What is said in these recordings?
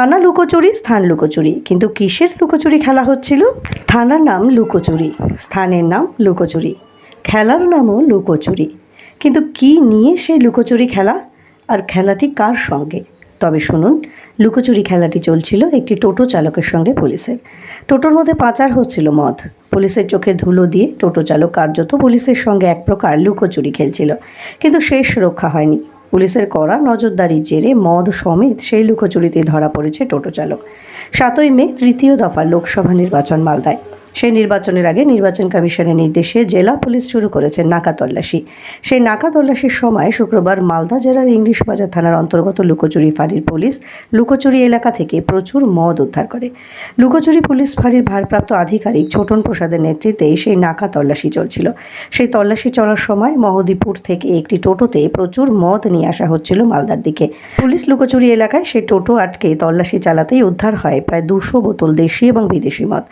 থানা লুকোচুরি, স্থান লুকোচুরি। কিন্তু কিসের লুকোচুরি খেলা হচ্ছিল? থানার নাম লুকোচুরি, স্থানের নাম লুকোচুরি, খেলার নামও লুকোচুরি। কিন্তু কি নিয়ে সেই লুকোচুরি খেলা? আর খেলাটি কার সঙ্গে? তবে শুনুন, লুকোচুরি খেলাটি চলছিল একটি টোটো চালকের সঙ্গে পুলিশের। টোটোর মধ্যে পাচার হচ্ছিল মদ। পুলিশের চোখে ধুলো দিয়ে টোটো চালক কার্যত পুলিশের সঙ্গে এক প্রকার লুকোচুরি খেলছিল। কিন্তু শেষ রক্ষা হয়নি। পুলিশের করা নজরদারির জেরে মদ সমেত সেই লুকোচুরিতে ধরা পড়েছে টোটো চালক। সাতই মে তৃতীয় দফা লোকসভা নির্বাচন মালদায়। সেই নির্বাচনের আগে নির্বাচন কমিশনের নির্দেশে জেলা পুলিশ শুরু করেছে নাকা তল্লাশি। সেই নাকা তল্লাশির সময় শুক্রবার মালদা জেলার ইংলিশ বাজার থানার অন্তর্গত লুকোচুরি ফাঁড়ির পুলিশ লুকোচুরি এলাকা থেকে প্রচুর মদ উদ্ধার করে। লুকোচুরি পুলিশ ফাঁড়ির ভারপ্রাপ্ত আধিকারিক ছোটন প্রসাদের নেতৃত্বে সেই নাকা তল্লাশি চলছিল। সেই তল্লাশি চলার সময় মহদীপুর থেকে একটি টোটোতে প্রচুর মদ নিয়ে আসা হচ্ছিল মালদার দিকে। পুলিশ লুকোচুরি এলাকায় সেই টোটো আটকে তল্লাশি চালাতেই উদ্ধার হয় প্রায় দুশো বোতল দেশি এবং বিদেশি মদ।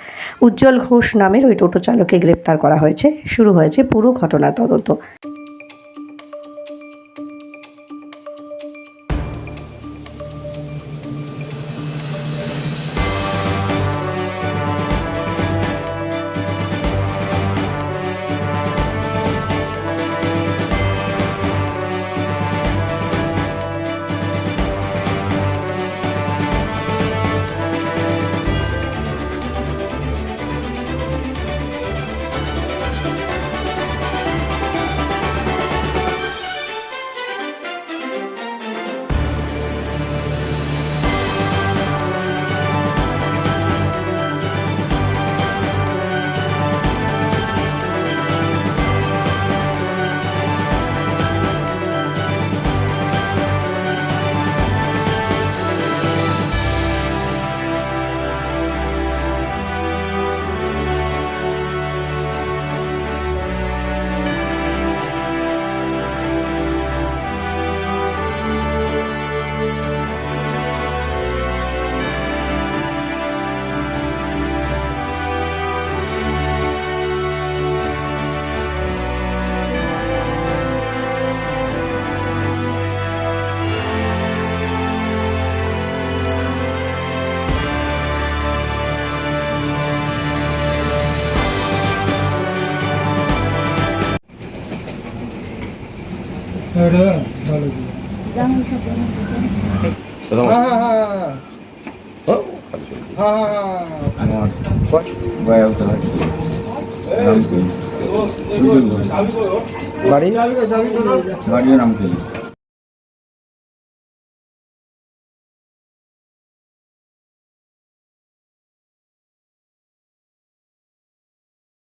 উজ্জ্বল ঘোষ নামের ওই টোটো চালককে গ্রেপ্তার করা হয়েছে। শুরু হয়েছে পুরো ঘটনার তদন্ত। বাড়ি? নাম কি